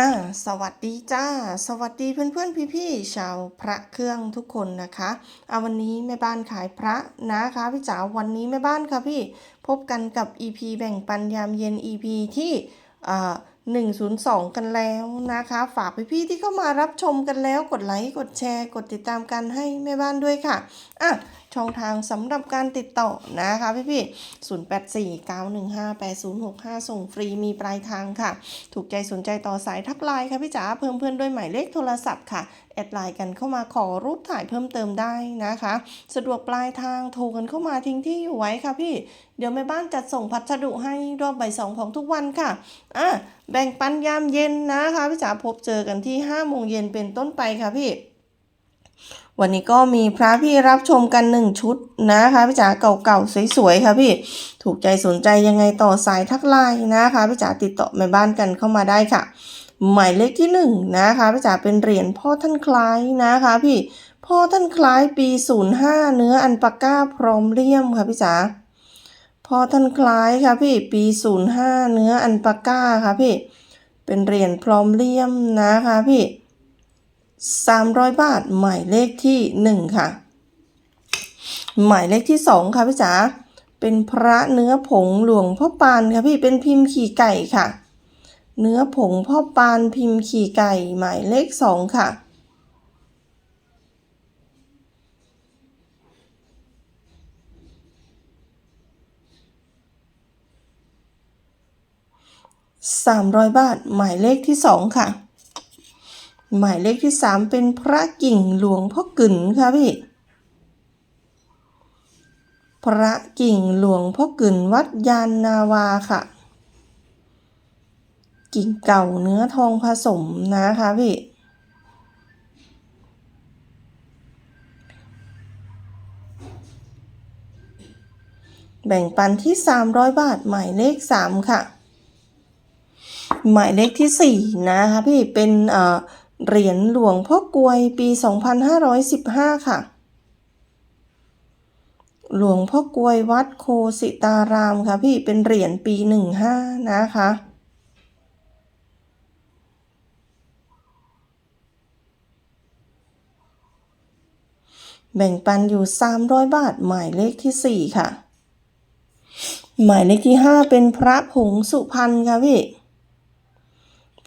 อ่าสวัสดีจ้า สวัสดีเพื่อนๆพี่ๆชาวพระเครื่องทุกคนนะคะเอาวันนี้แม่บ้านขายพระนะคะพี่จ๋าวันนี้แม่บ้านค่ะพี่พบกันกับ EP แบ่งปันยามเย็น EP ที่อ่า 102 กันแล้วนะคะ ฝากพี่ๆที่เข้ามารับชมกันแล้วกดไลค์กดแชร์ กดติดตามกันให้แม่บ้านด้วยค่ะอะช่องทางสำหรับการติดต่อนะคะพี่ๆ0849158065 ส่งฟรีมีปลายทางค่ะ ถูกใจสนใจต่อสายทักไลน์ค่ะพี่จ๋าเพิ่มเพื่อนด้วยหมายเลขโทรศัพท์ค่ะ แอดไลน์กันเข้ามาขอรูปถ่ายเพิ่มเติมได้นะคะ สะดวกปลายทางโทรกันเข้ามาทิ้งที่อยู่ไว้ค่ะพี่ เดี๋ยวแม่บ้านจัดส่งพัสดุให้รอบบ่ายสองของทุกวันค่ะอะบ่งปันยามเย็นนะคะพี่จ๋าพบเจอกันที่5โมงเย็นเป็นต้นไปค่ะพี่ วันนี้ก็มีพระพี่รับชมกันหนึ่งชุดนะคะพี่จ๋าเก่าๆสวยๆค่ะพี่ ถูกใจสนใจยังไงต่อสายทักไลน์นะคะพี่จ๋าติดต่อแม่บ้านกันเข้ามาได้ค่ะ หมายเลขที่หนึ่งนะคะพี่จ๋าเป็นเหรียญพ่อท่านคล้ายนะคะพี่พ่อท่านคล้ายปี 05 เนื้ออันปาก้าพร้อมเลี่ยมค่ะพี่จ๋า พอท่านคล้ายค่ะพี่ปี05เนื้ออันปาก้าค่ะพี่ เป็นเหรียญพร้อมเลี่ยมนะคะพี่300บาทหมายเลขที่1ค่ะ หมายเลขที่2ค่ะพี่จ๋าเป็นพระเนื้อผงหลวงพ่อปานค่ะพี่เป็นพิมพ์ขี่ไก่ค่ะ เนื้อผงพ่อปานพิมพ์ขี่ไก่ หมายเลข2ค่ะ 300 บาท หมายเลขที่ 2 ค่ะ หมายเลขที่ 3 เป็นพระกิ่งหลวงพ่อกึ๋นค่ะพี่ พระกิ่งหลวงพ่อกึ๋นวัดยานนาวาค่ะ กิ่งเก่าเนื้อทองผสมนะคะพี่แบ่งปันที่ 300 บาท หมายเลข 3 ค่ะ หมายเลขที่ 4 นะคะพี่เป็นเหรียญหลวงพ่อกลวยปี 2515 ค่ะ หลวงพ่อกลวยวัดโคสิตารามค่ะพี่เป็นเหรียญปี 15 นะคะแบ่งปันอยู่ 300 บาท หมายเลขที่ 4 ค่ะ หมายเลขที่ 5 เป็นพระผงสุพรรณค่ะพี่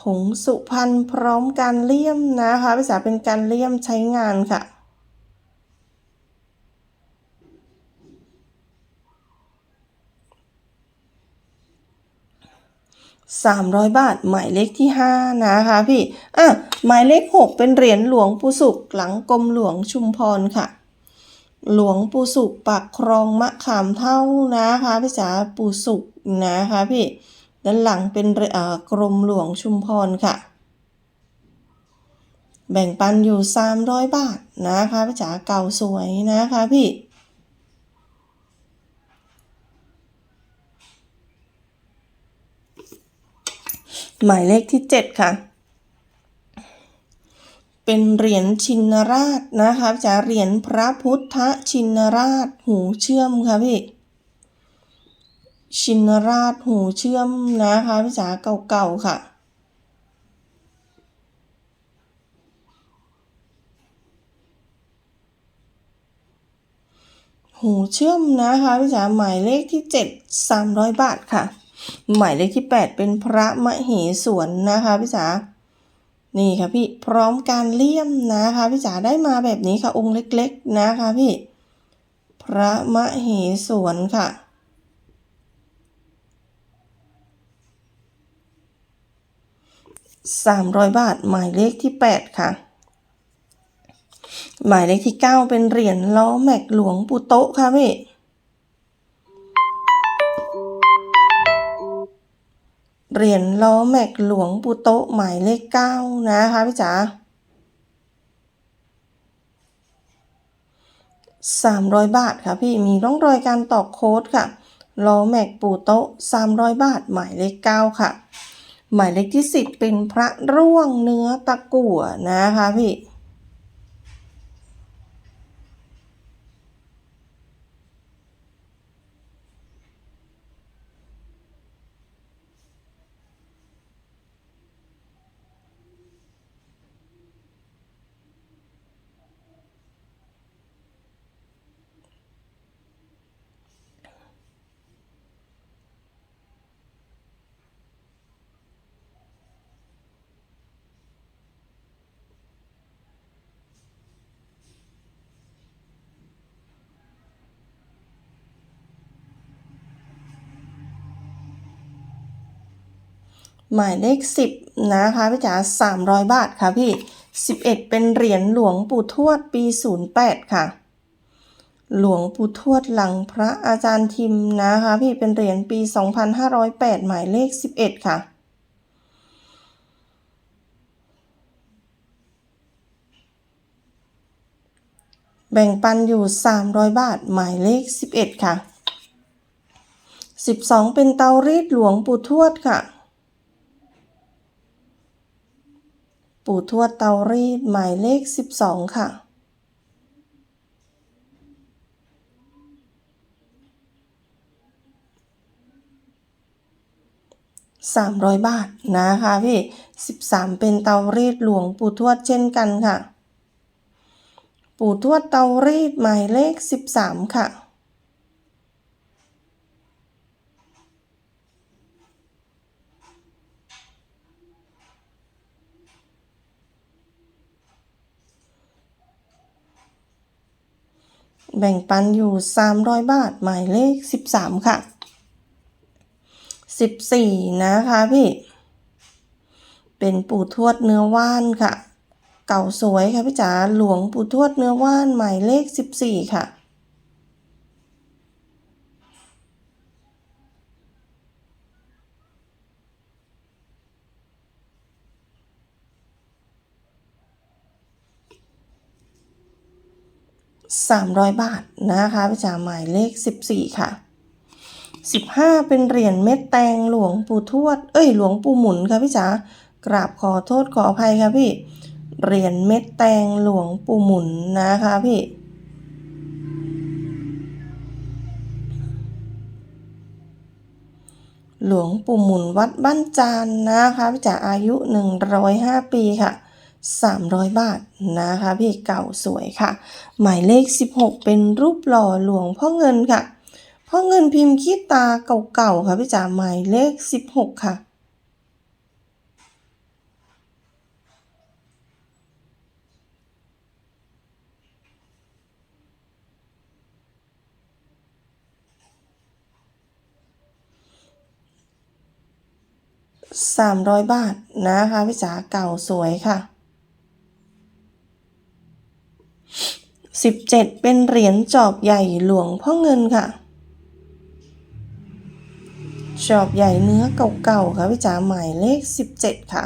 ผงสุพรรณพร้อมการเลี่ยมนะคะภาษาเป็นการเลี่ยมใช้งานค่ะ300บาท หมายเลขที่5นะคะพี่ อะ หมายเลข6เป็นเหรียญหลวงปู่สุขหลังกรมหลวงชุมพรค่ะ หลวงปู่สุขปักครองมะขามเท่านะคะพี่จ๋าปู่สุขนะคะพี่ ด้านหลังเป็นกรมหลวงชุมพรค่ะ แบ่งปันอยู่ 300 บาทนะคะพี่จ๋าเก่าสวยนะคะพี่หมายเลขที่ 7 ค่ะ เป็นเหรียญชินราชนะคะจะเหรียญพระพุทธชินราชหูเชื่อมค่ะพี่ ชินราชหูเชื่อมนะคะพี่จ๋าเก่าๆค่ะหูเชื่อมนะคะพี่จ๋าหมายเลขที่ 7 300 บาทค่ะ หมายเลขที่ 8 เป็นพระมเหสวนนะคะพี่จ๋านี่ค่ะพี่พร้อมการเลี่ยมนะคะพี่จ๋าได้มาแบบนี้ค่ะองค์เล็กๆนะคะพี่ พระมเหสวนค่ะ 300 บาท หมายเลขที่ 8 ค่ะ หมายเลขที่ 9 เป็นเหรียญล้อแม็กหลวงปูโตะค่ะพี่เหรียญล้อแม็กหลวงปูโตะหมายเลข 9 นะคะพี่จ๋า300 บาทค่ะพี่มีร่องรอยการตอกโค้ดค่ะล้อแม็กปูโตะ300 บาท หมายเลข 9 ค่ะ หมายเลขที่ 10 เป็นพระร่วงเนื้อตะกั่วนะคะพี่ หมายเลข 10 นะคะพี่จ๋า300 บาทค่ะพี่ 11 เป็นเหรียญหลวงปู่ทวดปี 08 ค่ะ หลวงปู่ทวดหลังพระอาจารย์ทิมนะคะพี่เป็นเหรียญปี 2508 หมายเลข 11 ค่ะแบ่งปันอยู่ 300 บาท หมายเลข 11 ค่ะ 12 เป็นเตารีดหลวงปู่ทวดค่ะ ปู่ทวดเตารีดหมายเลข 12 ค่ะ300บาทนะคะพี่13เป็นเตารีดหลวงปู่ทวดเช่นกันค่ะ ปู่ทวดเตารีดหมายเลข13ค่ะ แบ่งปันอยู่ 300 บาท หมายเลข 13 ค่ะ 14 นะคะพี่ เป็นปู่ทวดเนื้อว่านค่ะ เก่าสวยค่ะพี่จ๋าหลวงปู่ทวดเนื้อว่านหมายเลข 14 ค่ะ 300 บาทนะคะพี่จ๋าหมายเลข 14 ค่ะ 15 เป็นเหรียญเม็ดแตงหลวงปู่ทวด เอ้ยหลวงปู่หมุนค่ะพี่จ๋ากราบขอโทษขออภัยค่ะพี่ เหรียญเม็ดแตงหลวงปู่หมุนนะคะพี่หลวงปู่หมุนวัดบ้านจานนะคะพี่จ๋าอายุ 105 ปีค่ะ 300 บาทนะคะพี่เก่าสวยค่ะ หมายเลข 16 เป็นรูปหล่อหลวงพ่อเงินค่ะพ่อเงินพิมพ์ขี้ตาเก่าๆค่ะพี่จ๋าหมายเลข 16 ค่ะ300 บาทนะคะพี่จ๋าเก่าสวยค่ะ 17 เป็นเหรียญจอบใหญ่หลวงพ่อเงินค่ะ จอบใหญ่เนื้อเก่าๆค่ะพี่จ๋าหมายเลข 17 ค่ะ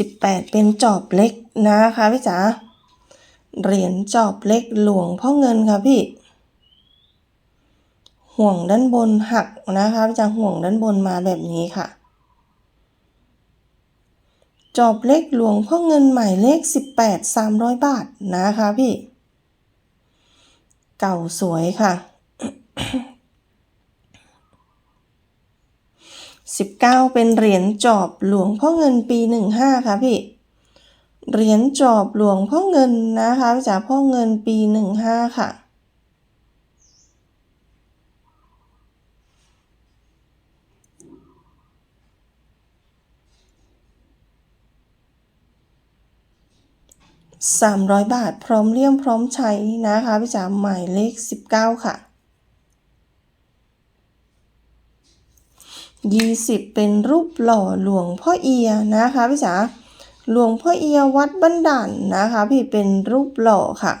18 เป็นจอบเล็กนะคะพี่จ๋าเหรียญจอบเล็กหลวงพ่อเงินค่ะพี่ ห่วงด้านบนหักนะคะพี่จ๋าห่วงด้านบนมาแบบนี้ค่ะ จอบเล็กหลวงพ่อเงินหมายเลข 18 300 บาทนะคะพี่ เก่าสวยค่ะ 19 เป็นเหรียญจอบหลวงพ่อเงินปี 15 ค่ะพี่ เหรียญจอบหลวงพ่อเงินนะคะพี่จ๋าพ่อเงินปี 15 ค่ะ300 บาทพร้อมเลี่ยมพร้อมใช้นะคะพี่จ๋าหมายเลข 19 ค่ะ 20 เป็นรูปหล่อหลวงพ่อเอียนะคะพี่จ๋าหลวงพ่อเอียวัดบ้านด่านนะคะ พี่เป็นรูปหล่อค่ะ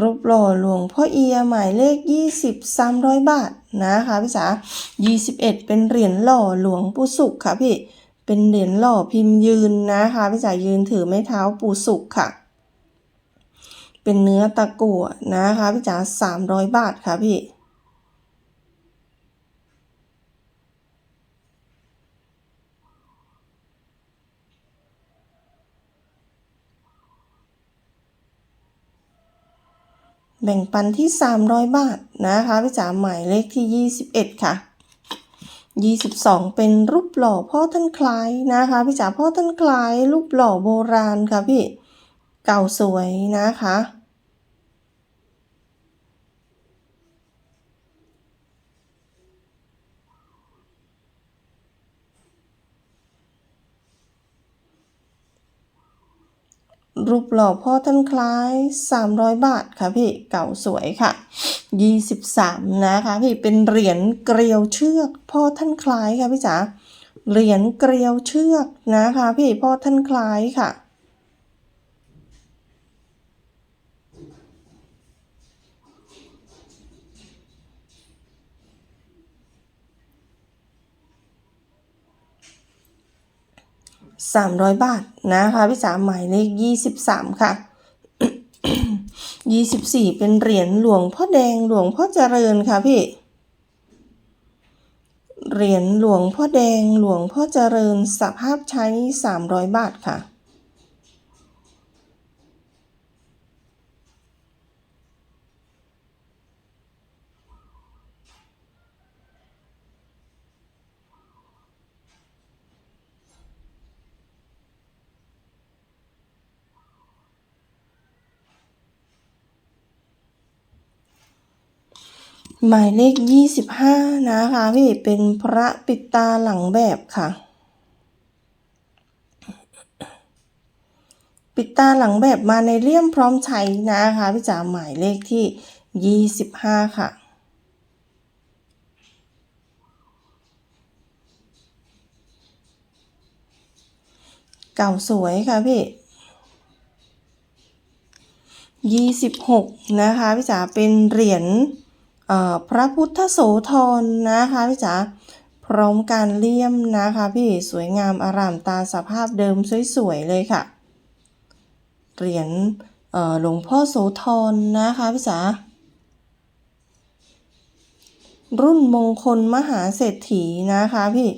รูป หล่อหลวงพ่อเอียหมายเลข 20 300 บาทนะคะพี่สา21 เป็นเหรียญหล่อหลวงปู่สุขค่ะพี่ เป็นเหรียญหล่อพิมพ์ยืนนะคะพี่จ๋ายืนถือไม้เท้าปู่สุขค่ะ เป็นเนื้อตะกั่วนะคะพี่จ๋า300 บาทค่ะพี่ แบ่งปันที่ 300 บาทนะคะพี่จ๋าหมายเลขที่ 21 ค่ะ 22 เป็นรูปหล่อพ่อท่านคล้ายนะคะพี่จ๋าพ่อท่านคล้าย รูปหล่อโบราณค่ะพี่ เก่าสวยนะคะ รูปหล่อพ่อท่านคล้าย 300 บาทค่ะพี่เก่าสวยค่ะ 23 นะคะพี่เป็นเหรียญเกลียวเชือก พ่อท่านคล้ายค่ะพี่จ๋าเหรียญเกลียวเชือกนะคะพี่พ่อท่านคล้ายค่ะ 300 บาทนะคะพี่สามหมายเลข 23 ค่ะ 24 เป็นเหรียญหลวงพ่อแดงหลวงพ่อเจริญค่ะพี่ เหรียญหลวงพ่อแดงหลวงพ่อเจริญสภาพใช้ 300 บาทค่ะ หมายเลข25นะคะพี่เป็นพระปิดตาหลังแบบค่ะ ปิดตาหลังแบบมาในเลี่ยมพร้อมใช้นะคะพี่จ๋าหมายเลขที่25ค่ะเก่าสวยค่ะพี่26นะคะพี่จ๋าเป็นเหรียญ พระพุทธโสธรนะคะพี่จ๋าพร้อมการเลี่ยมนะคะพี่สวยงามอารามตาสภาพเดิมสวยๆเลยค่ะเหรียญหลวงพ่อโสธรนะคะพี่จ๋ารุ่นมงคลมหาเศรษฐีนะคะพี่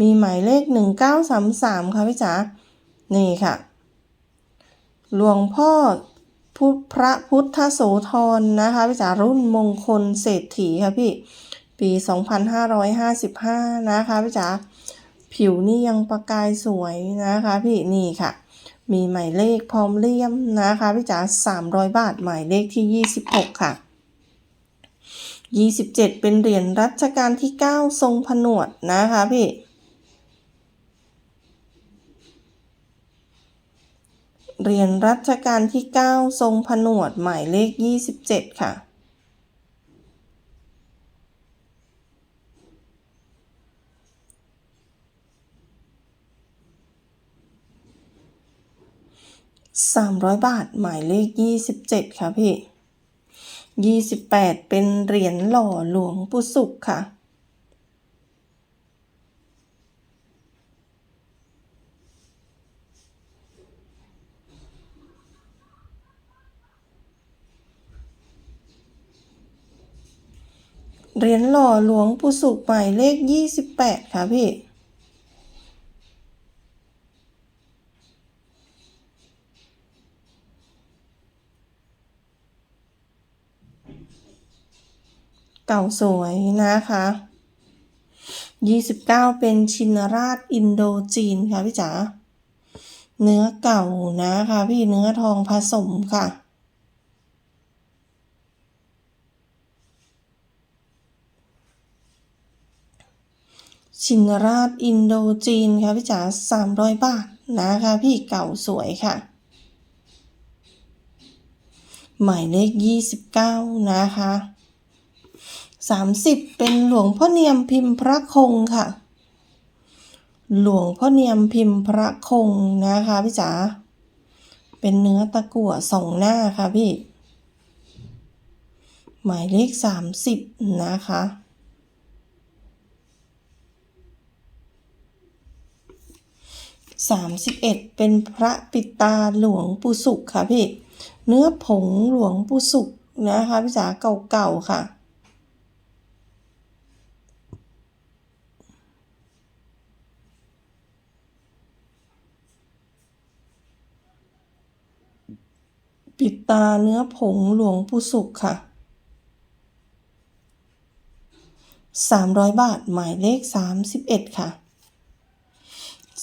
มีหมายเลข 1933 ค่ะพี่จ๋านี่ค่ะ หลวงพ่อ พุทพระพุทธโสธรนะคะพี่จ๋ารุ่นมงคลเศรษฐีค่ะพี่ ปี 2555 นะคะพี่จ๋าผิวนี่ยังประกายสวยนะคะพี่นี่ค่ะ มีหมายเลขพร้อมเลี่ยมนะคะพี่จ๋า300 บาทหมายเลขที่ 26 ค่ะ 27 เป็นเหรียญรัชกาลที่ 9 ทรงผนวดนะคะพี่ เหรียญรัชกาลที่ 9 ทรงผนวดหมายเลข 27 ค่ะ300บาทหมายเลข27ค่ะพี่28เป็นเหรียญหล่อหลวงปู่สุขค่ะ เหรียญหล่อหลวงปู่สุขหมายเลข 28 ค่ะพี่ เก่าสวยนะคะ 29 เป็นชินราชอินโดจีนค่ะพี่จ๋า เนื้อเก่านะคะพี่เนื้อทองผสมค่ะ ชินราชอินโดจีนค่ะพี่จ๋า300บาทนะคะพี่เก่าสวยค่ะ หมายเลข29นะคะ30เป็นหลวงพ่อเนียมพิมพ์พระคงค่ะ หลวงพ่อเนียมพิมพ์พระคงนะคะพี่จ๋าเป็นเนื้อตะกั่วสองหน้าค่ะพี่ หมายเลข30นะคะ 31 เป็นพระปิตาหลวงปู่สุขค่ะพี่ เนื้อผงหลวงปู่สุขนะคะพี่จ๋าเก่าๆค่ะปิดตาเนื้อผงหลวงปู่สุขค่ะ 300 บาทหมายเลข 31 ค่ะ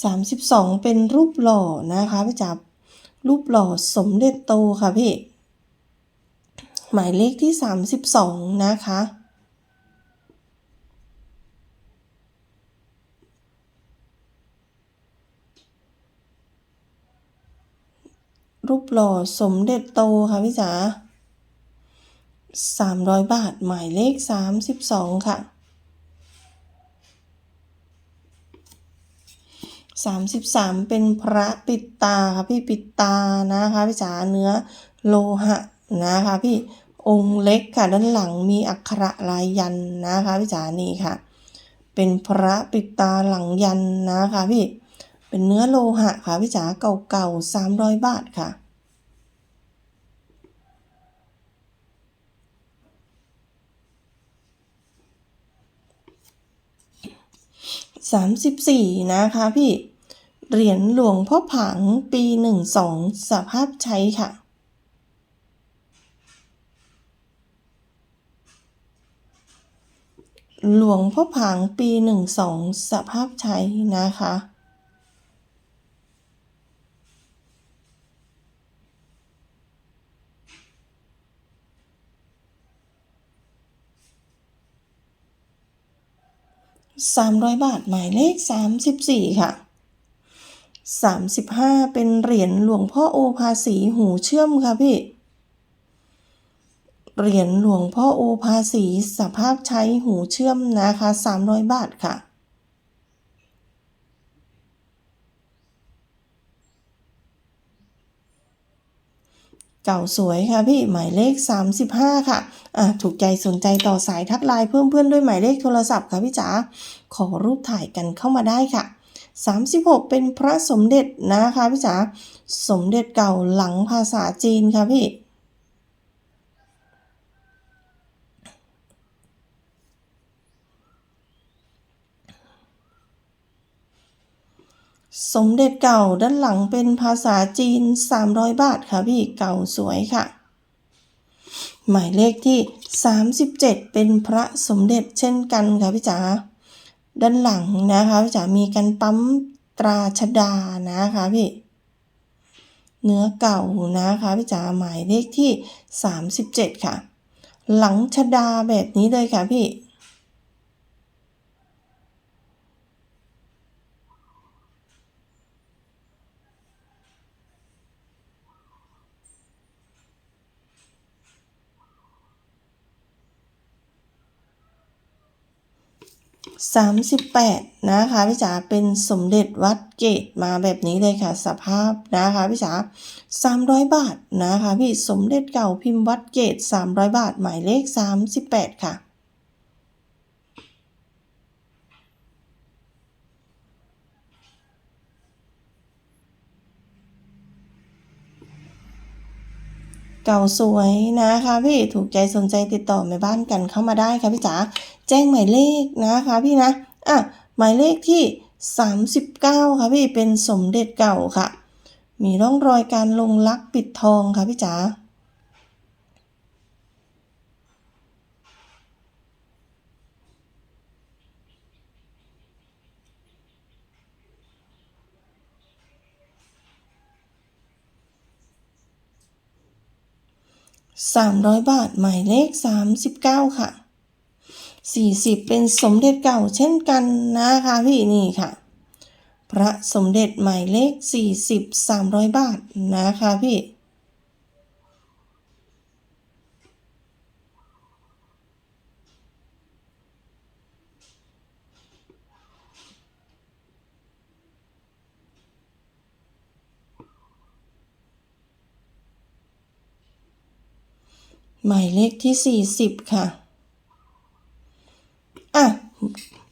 32 เป็นรูปหล่อนะคะพี่จ๋ารูปหล่อสมเด็จโตค่ะพี่ หมายเลขที่ 32 นะคะรูปหล่อสมเด็จโตค่ะพี่จ๋า300 บาท หมายเลข 32 ค่ะ 33 เป็นพระปิดตาค่ะพี่ปิดตานะคะพี่จ๋าเนื้อโลหะนะคะพี่องค์เล็กค่ะด้านหลังมีอักขระลายยันนะคะพี่จ๋านี่ค่ะ เป็นพระปิดตาหลังยันนะคะพี่เป็นเนื้อโลหะค่ะพี่จ๋าเก่าๆ300บาทค่ะสามสิบสี่นะคะพี่ เหรียญหลวงพ่อผังปีหนึ่งสองสภาพใช้ค่ะ หลวงพ่อผางปีหนึ่งสองสภาพใช้นะคะสามร้อยบาท หมายเลขสามสิบสี่ค่ะ สามสิบห้าเป็นเหรียญหลวงพ่อโอภาสีหูเชื่อมค่ะพี่ เหรียญหลวงพ่อโอภาสีสภาพใช้หูเชื่อมนะคะสามร้อยบาทค่ะเก่าสวยค่ะพี่หมายเลข 35 ค่ะอะ ถูกใจสนใจต่อสายทักไลน์เพิ่มเพื่อนด้วยหมายเลขโทรศัพท์ค่ะพี่จ๋าขอรูปถ่ายกันเข้ามาได้ค่ะ 36 เป็นพระสมเด็จนะคะพี่จ๋าสมเด็จเก่าหลังภาษาจีนค่ะพี่สมเด็จเก่าด้านหลังเป็นภาษาจีน 300 บาทค่ะพี่เก่าสวยค่ะ หมายเลขที่ 37 เป็นพระสมเด็จเช่นกันค่ะพี่จ๋า ด้านหลังนะคะพี่จ๋ามีการปั๊มตราชดานะคะพี่เนื้อเก่านะคะพี่จ๋าหมายเลขที่ 37 ค่ะ หลังชดาแบบนี้เลยค่ะพี่ 38 นะคะพี่จ๋าเป็นสมเด็จวัดเกตมาแบบนี้เลยค่ะ สภาพนะคะพี่จ๋า300 บาทนะคะพี่สมเด็จเก่าพิมพ์วัดเกต300 บาทหมายเลข 38 ค่ะ เก่าสวยนะคะพี่ถูกใจสนใจติดต่อแม่บ้านกันเข้ามาได้ค่ะพี่จ๋าแจ้งหมายเลขนะคะพี่นะอะหมายเลขที่ 39 ค่ะพี่เป็นสมเด็จเก่าค่ะ มีร่องรอยการลงลักปิดทองค่ะพี่จ๋า 300 บาทหมายเลข 39 ค่ะ 40 เป็นสมเด็จเก่าเช่นกันนะคะพี่นี่ค่ะ พระสมเด็จหมายเลข 40 300 บาทนะคะพี่ หมายเลขที่ 40 ค่ะ อะ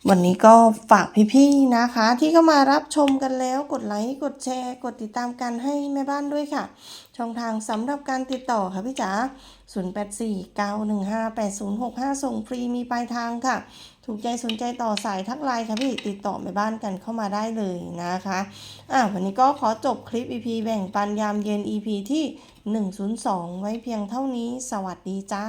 วันนี้ก็ฝากพี่ๆนะคะ ที่เข้ามารับชมกันแล้วกดไลค์กดแชร์ กดติดตามกันให้แม่บ้านด้วยค่ะ ช่องทางสำหรับการติดต่อค่ะพี่จ๋า0849158065 ส่งฟรีมีปลายทางค่ะ ถูกใจสนใจต่อสายทักไลน์ค่ะพี่ติดต่อแม่บ้านกันเข้ามาได้เลยนะคะอะวันนี้ก็ขอจบคลิป EP แบ่งปันยามเย็น EP ที่ 102 ไว้เพียงเท่านี้ สวัสดีจ้า